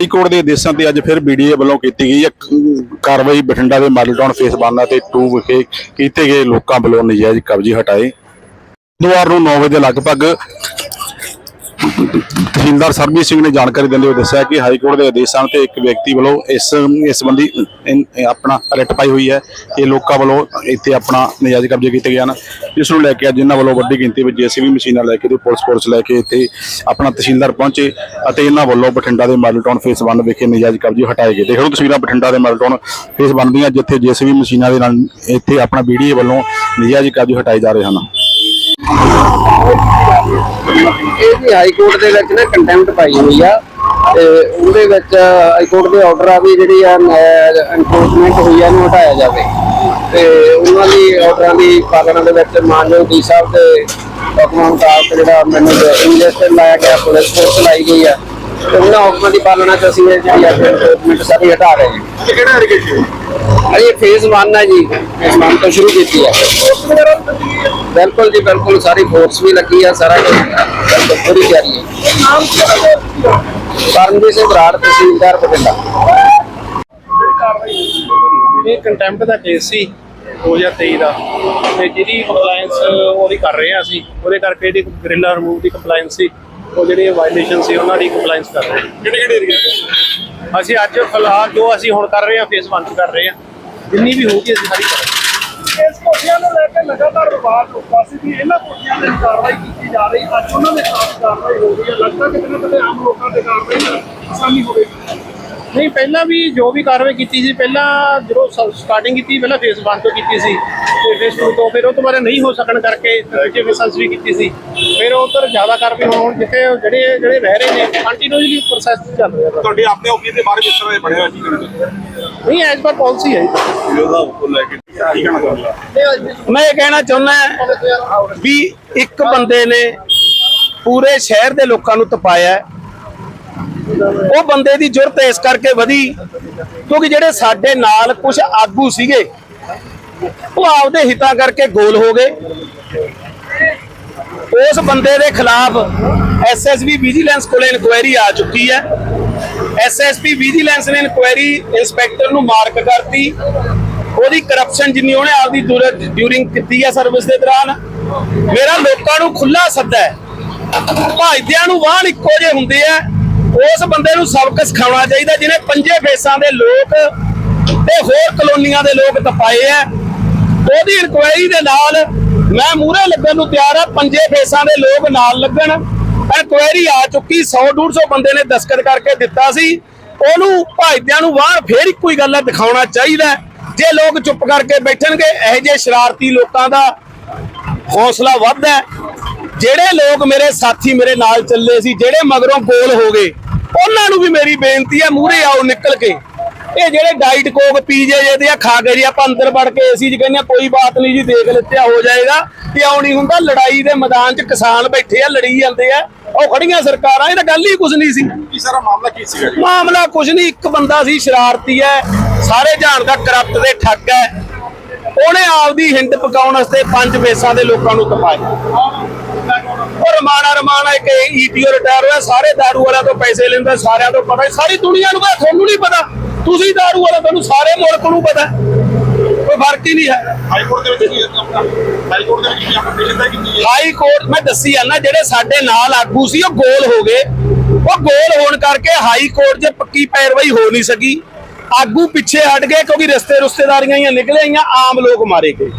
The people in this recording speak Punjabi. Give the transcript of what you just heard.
ਹਾਈ ਕੋਰਟ ਦੇ ਆਦੇਸ਼ਾਂ ਤੇ ਅੱਜ ਫਿਰ ਬੀਡੀਏ ਵੱਲੋਂ ਕੀਤੀ ਗਈ ਹੈ। ਕਾਰਵਾਈ ਬਠਿੰਡਾ ਦੇ ਮਾਡਲ ਟਾਊਨ ਫੇਸ ਬਾਨਾ ਅਤੇ 2 ਵਿਖੇ ਕੀਤੇ ਗਏ ਲੋਕਾਂ ਵੱਲੋਂ ਨਜਾਇਜ਼ ਕਬਜ਼ੇ ਹਟਾਏ। ਦੁਆਰ ਨੂੰ 9 ਵਜੇ ਦੇ ਲਗਭਗ ਤਹਿਸੀਲਦਾਰ ਸਰਬਜੀਤ ਸਿੰਘ ਨੇ ਜਾਣਕਾਰੀ ਦਿੰਦੇ ਹੋਏ ਦੱਸਿਆ ਕਿ ਹਾਈ ਕੋਰਟ ਦੇ ਆਦੇਸ਼ਾਂ ਤੇ ਇੱਕ ਵਿਅਕਤੀ ਵੱਲੋਂ ਇਸ ਇਸ ਸੰਬੰਧੀ ਇਨ- ਆਪਣਾ ਰਿਟ ਪਾਈ ਹੋਈ ਹੈ। ਇਹ ਲੋਕਾਂ ਵੱਲੋਂ ਇੱਥੇ ਆਪਣਾ ਨਜਾਇਜ਼ ਕਬਜ਼ੇ ਕੀਤੇ ਗਏ ਹਨ। ਜਿਸ ਨੂੰ ਲੈ ਕੇ ਅੱਜ ਇਹਨਾਂ ਵੱਲੋਂ ਵੱਡੀ ਗਿਣਤੀ ਵਿੱਚ ਜੀਸੀਬੀ ਮਸ਼ੀਨਾਂ ਲੈ ਕੇ ਤੇ ਪੁਲਿਸ ਫੋਰਸ ਲੈ ਕੇ ਇੱਥੇ ਆਪਣਾ ਤਹਿਸੀਲਦਾਰ ਪਹੁੰਚੇ ਅਤੇ ਇਹਨਾਂ ਵੱਲੋਂ ਬਠਿੰਡਾ ਦੇ ਮਾਡਲ ਟਾਊਨ ਫੇਸ 1 ਵਿਖੇ ਨਜਾਇਜ਼ ਕਬਜ਼ੇ ਹਟਾਏ ਗਏ। ਦੇਖ ਲਓ ਤਸਵੀਰਾਂ ਬਠਿੰਡਾ ਦੇ ਮਾਡਲ ਟਾਊਨ ਫੇਸ 1 ਦੀਆਂ, ਜਿੱਥੇ ਜੀਸੀਬੀ ਮਸ਼ੀਨਾਂ ਦੇ ਨਾਲ ਇੱਥੇ ਆਪਣਾ ਬੀਡੀਏ ਵੱਲੋਂ ਨਜਾਇਜ਼ ਕਬਜ਼ੇ ਹਟਾਏ ਜਾ ਰਹੇ ਹਨ। ਇਹ ਜੀ ਹਾਈ ਕੋਰਟ ਦੇ ਵਿੱਚ ਨਾ ਕੰਟੈਂਪਟ ਪਾਈ ਹੋਈ ਆ ਤੇ ਉਹਦੇ ਵਿੱਚ ਹਾਈ ਕੋਰਟ ਦੇ ਆਰਡਰ ਆ ਵੀ ਜਿਹੜੀ ਆ ਐਨਫੋਰਸਮੈਂਟ ਹੋਈ ਆ, ਇਹਨੂੰ ਹਟਾਇਆ ਜਾਵੇ। ਤੇ ਉਹਨਾਂ ਦੀ ਆਰਡਰਾਂ ਦੀ ਪਾਲਣਾ ਦੇ ਵਿੱਚ ਮਾਨਯੋਗ ਡੀ ਸਾਹਿਬ ਦੇ ਹੁਕਮਾਂ ਮੁਤਾਬਕ ਜਿਹੜਾ ਮੈਨੂੰ ਇੰਜੈਕਸ਼ਨ ਲਾਇਆ ਗਿਆ, ਪੁਲਿਸ ਫੋਰਸ ਲਾਈ ਗਈ ਆ। ਤੇ ਉਹਨਾਂ ਹੁਕਮਾਂ ਦੀ ਪਾਲਣਾ ਚ ਅਸੀਂ ਇਹ ਜਿਹੜੀ ਆ ਐਨਫੋਰਸਮੈਂਟ ਸਾਰੀ ਹਟਾ ਰਹੇ ਹਾਂ। ਕਿਹੜਾ ਐਲੀਗੇਸ਼ਨ ਅਜੇ ਫੇਜ਼ 1 ਹੈ ਜੀ। ਫੇਜ਼ 1 ਤੋਂ ਸ਼ੁਰੂ ਕੀਤੀ ਹੈ। ਬਿਲਕੁਲ ਜੀ ਬਿਲਕੁਲ ਸਾਰੀ ਫੋਰਸ ਵੀ ਲੱਗੀ ਆ ਸਾਰਾ ਕੁਝ ਬਿਲਕੁਲ ਪੂਰੀ ਤਿਆਰੀ ਹੈ। ਕਰਮਜੀਤ ਸਿੰਘ ਬਰਾੜ ਤਹਿਸੀਲਦਾਰ ਬਠਿੰਡਾ। ਇਹ ਕੰਟੈਂਪਟ ਦਾ ਕੇਸ ਸੀ 2023 ਦਾ। ਤੇ ਜਿਹਦੀ ਕੰਪਲਾਈਂਸ ਉਹਦੀ ਕਰ ਰਹੇ ਆ ਅਸੀਂ ਉਹਦੇ ਕਰਕੇ ਜਿਹੜੀ ਗ੍ਰਿਲਾ ਰਿਮੂਵ ਦੀ ਕੰਪਲਾਈਂਸ ਸੀ। ਉਹ ਜਿਹੜੀ ਵਾਇਲੇਸ਼ਨ ਸੀ ਉਹਨਾਂ ਦੀ ਕੰਪਲਾਈਂਸ ਕਰ ਰਹੇ ਹਾਂ ਕਿਹੜੇ ਕਿਹੜੇ ਏਰੀਆ ਅਸੀਂ ਅੱਜ ਫਿਲਹਾਲ ਜੋ ਅਸੀਂ ਹੁਣ ਕਰ ਰਹੇ ਹਾਂ ਫੇਸ 1 ਚ ਕਰ ਰਹੇ ਹਾਂ। ਜਿੰਨੀ ਵੀ ਹੋਊਗੀ ਅਸੀਂ ਸਾਰੀ ਕਰਾਂਗੇ ਇਸ ਕੋਠੀਆਂ ਨੂੰ ਲੈ ਕੇ ਲਗਾਤਾਰ ਵਿਵਾਦ ਹੁੰਦਾ ਸੀ ਵੀ ਇਹਨਾਂ ਕੋਠੀਆਂ ਤੇ ਕਾਰਵਾਈ ਕੀਤੀ ਜਾ ਰਹੀ ਅੱਜ ਉਹਨਾਂ ਦੇ ਖਿਲਾਫ ਕਾਰਵਾਈ ਹੋ ਰਹੀ ਹੈ। ਲੱਗਦਾ ਕਿ ਕਿਤੇ ਕਿਤੇ ਆਮ ਲੋਕਾਂ ਤੇ ਕਾਰਵਾਈ ਨਾਲ ਆਸਾਨੀ ਹੋਵੇਗੀ ਨਹੀਂ ਪਹਿਲਾਂ ਵੀ ਜੋ ਵੀ ਕਾਰਵਾਈ ਕੀਤੀ ਸੀ ਪਹਿਲਾਂ ਜਦੋਂ ਸਟਾਰਟਿੰਗ ਕੀਤੀ ਪਹਿਲਾਂ ਫੇਸ 1 ਤੋਂ ਕੀਤੀ ਸੀ ਤੇ 2 ਤੋਂ ਫਿਰ ਉਹ ਤੋਂ ਬਾਅਦ ਨਹੀਂ ਹੋ ਸਕਣ ਕਰਕੇ ਦੂਜੇ ਫੇਸਾਂ ਵੀ ਕੀਤੀ ਸੀ ਫਿਰ ਉਧਰ ਜ਼ਿਆਦਾ ਕਾਰਵਾਈ ਹੋਣ ਹੁਣ ਜਿੱਥੇ ਜਿਹੜੇ ਜਿਹੜੇ ਰਹਿ ਰਹੇ ਨੇ ਕੰਟੀਨਿਊਸਲੀ ਪ੍ਰੋਸੈਸ ਚੱਲ ਰਿਹਾ ਵਾ। ਤੁਹਾਡੇ ਆਪਣੇ ਓਪੀਨੀਅਨ ਦੇ ਬਾਰੇ ਜਿਸ ਤਰ੍ਹਾਂ ਇਹ ਬਣਿਆ ਕੀ ਕਰਨਾ ਨਹੀਂ ਐਜ਼ ਪਰ ਪਾਲਿਸੀ ਹੈ ਉਹ ਲੈ ਕੇ ਮੈਂ ਇਹ ਕਹਿਣਾ ਚਾਹੁੰਦਾ ਵੀ ਇੱਕ ਬੰਦੇ ਨੇ ਪੂਰੇ ਸ਼ਹਿਰ ਦੇ ਲੋਕਾਂ ਨੂੰ ਤਪਾਇਆ ਹੈ। ਉਹ ਬੰਦੇ ਦੀ ਜੁਰਤ ਇਸ ਕਰਕੇ ਵਧੀ ਕਿਉਂਕਿ ਜਿਹੜੇ ਸਾਡੇ ਨਾਲ ਕੁਝ ਆਗੂ ਸੀਗੇ ਉਹ ਆਪਦੇ ਹਿੱਤਾਂ ਕਰਕੇ ਗੋਲ ਹੋ ਗਏ। ਉਸ ਬੰਦੇ ਦੇ ਖਿਲਾਫ ਐਸਐਸਬੀ ਵਿਜੀਲੈਂਸ ਕੋਲੇ ਇਨਕੁਆਇਰੀ ਆ ਚੁੱਕੀ ਹੈ। ਐਸਐਸਪੀ ਵਿਜੀਲੈਂਸ ਨੇ ਇਨਕੁਆਇਰੀ ਇੰਸਪੈਕਟਰ ਨੂੰ ਮਾਰਕ ਕਰਤੀ। ਉਹਦੀ ਕਰਪਸ਼ਨ ਜਿੰਨੀ ਉਹਨੇ ਆਪਦੀ ਡਿਊਰਿੰਗ ਕੀਤੀ ਹੈ ਸਰਵਿਸ ਦੇ ਦੌਰਾਨ। ਮੇਰਾ ਲੋਕਾਂ ਨੂੰ ਖੁੱਲਾ ਸੱਦਾ ਹੈ। ਭਾਈਦਿਆਂ ਨੂੰ ਵਾਹਣ ਇੱਕੋ ਜਿਹੇ ਹੁੰਦੇ ਆ। ਉਸ ਬੰਦੇ ਨੂੰ ਸਬਕ ਸਿਖਾਉਣਾ ਚਾਹੀਦਾ, ਜਿਹਨੇ ਪੰਜੇ ਫੇਸਾਂ ਦੇ ਲੋਕ ਤੇ ਹੋਰ ਕਲੋਨੀਆਂ ਦੇ ਲੋਕ ਤਪਾਏ ਆ ਉਹਦੀ ਇਨਕੁਆਇਰੀ ਦੇ ਨਾਲ ਮੈਂ ਮੂਹਰੇ ਲੱਗਣ ਨੂੰ ਤਿਆਰ ਆ, ਪੰਜੇ ਫੇਸਾਂ ਦੇ ਲੋਕ ਨਾਲ ਲੱਗਣ। ਇਨਕੁਆਇਰੀ ਆ ਚੁੱਕੀ 100 150 ਬੰਦੇ ਨੇ ਦਸਤਖਤ ਕਰਕੇ ਦਿੱਤਾ ਸੀ। ਉਹਨੂੰ ਭਾਈਦਿਆਂ ਨੂੰ ਬਾਹਰ ਫੇਰ ਇੱਕੋ ਹੀ ਗੱਲ ਆ, ਦਿਖਾਉਣਾ ਚਾਹੀਦਾ। ਜੇ ਲੋਕ ਚੁੱਪ ਕਰਕੇ ਬੈਠਣਗੇ, ਇਹੋ ਜਿਹੇ ਸ਼ਰਾਰਤੀ ਲੋਕਾਂ ਦਾ ਹੌਸਲਾ ਵੱਧਦਾ ਜਿਹੜੇ ਲੋਕ ਮੇਰੇ ਸਾਥੀ ਮੇਰੇ ਨਾਲ ਚੱਲੇ ਸੀ, ਜਿਹੜੇ ਮਗਰੋਂ ਗੋਲ ਹੋ ਗਏ, ਉਹਨਾਂ ਨੂੰ ਵੀ ਮੇਰੀ ਬੇਨਤੀ ਹੈ ਮੂਹਰੇ ਆਓ ਨਿਕਲ ਕੇ। ਇਹ ਜਿਹੜੇ ਡਾਈਟ ਕੋਕ ਪੀਜੇ ਜੇ ਤੇ ਆ ਖਾ ਕੇ ਜੀ ਆਪਾਂ ਅੰਦਰ ਵੜ ਕੇ ਏਸੀ 'ਚ ਕਹਿੰਦੇ ਕੋਈ ਬਾਤ ਨਹੀਂ ਜੀ ਦੇਖ ਲਿੱਤਿਆ ਹੋ ਜਾਏਗਾ। ਤੇ ਆਉ ਨਹੀਂ ਹੁੰਦਾ ਲੜਾਈ ਦੇ ਮੈਦਾਨ 'ਚ ਕਿਸਾਨ ਬੈਠੇ ਆ ਲੜੀ ਜਾਂਦੇ ਆ ਉਹ ਖੜੀਆਂ ਸਰਕਾਰਾਂ ਇਹ ਤਾਂ ਗੱਲ ਹੀ ਕੁਝ ਨਹੀਂ ਸੀ। ਕੀ ਸਾਰਾ ਮਾਮਲਾ ਕੀ ਸੀਗਾ ਜੀ? ਮਾਮਲਾ ਕੁਝ ਨਹੀਂ ਇੱਕ ਬੰਦਾ ਸੀ ਸ਼ਰਾਰਤੀ ਹੈ ਸਾਰੇ ਜਾਣ ਦਾ ਕਰਪਟ ਦੇ ਠੱਗ ਹੈ। ਉਹਨੇ ਆਪਦੀ ਹਿੰਡ ਪਕਾਉਣ ਵਾਸਤੇ ਪੰਜ ਫੇਸਾਂ ਦੇ ਲੋਕਾਂ ਨੂੰ ਤਪਾਇਆ ਉਹ ਰਮਾਣਾ ਰਮਾਣਾ ਇੱਕ ਈਟੀਓ ਰਿਟਾਇਰ ਹੋਇਆ ਸਾਰੇ ਦਾਰੂ ਵਾਲਿਆਂ ਤੋਂ ਪੈਸੇ ਲੈਂਦਾ ਸਾਰਿਆਂ ਤੋਂ ਪਤਾ ਸਾਰੀ ਦੁਨੀਆ ਨੂੰ ਪਤਾ ਤੁਹਾਨੂੰ ਨਹੀਂ ਪਤਾ। ਤੁਸੀਂ ਦਾਰੂ ਵਾਲਾ ਤੁਹਾਨੂੰ ਸਾਰੇ ਮੁਲਕ ਨੂੰ ਪਤਾ ਕੋਈ ਫ਼ਰਕ ਹੀ ਨਹੀਂ ਹੈ। ਹਾਈ ਕੋਰਟ ਦੇ ਵਿੱਚ ਕੀ ਆਪਣਾ? ਹਾਈ ਕੋਰਟ ਦੇ ਵਿੱਚ ਕੀ ਆਪਰੇਸ਼ਨ ਦਾ ਕੀਤੀ ਹਾਈ ਕੋਰਟ ਮੈਂ ਦੱਸੀ ਜਾਂਦਾ ਜਿਹੜੇ ਸਾਡੇ ਨਾਲ ਆਗੂ ਸੀ ਉਹ ਗੋਲ ਹੋ ਗਏ। ਉਹ ਗੋਲ ਹੋਣ ਕਰਕੇ ਹਾਈ ਕੋਰਟ 'ਚ ਪੱਕੀ ਪੈਰਵਾਈ ਹੋ ਨਹੀਂ ਸਕੀ। ਆਗੂ ਪਿੱਛੇ ਹਟ ਗਏ ਕਿਉਂਕਿ ਰਿਸ਼ਤੇ ਰੁਸ਼ਤੇਦਾਰੀਆਂ ਹੀ ਨਿਕਲੇ ਆਈਆਂ ਆਮ ਲੋਕ ਮਾਰੇ ਗਏ।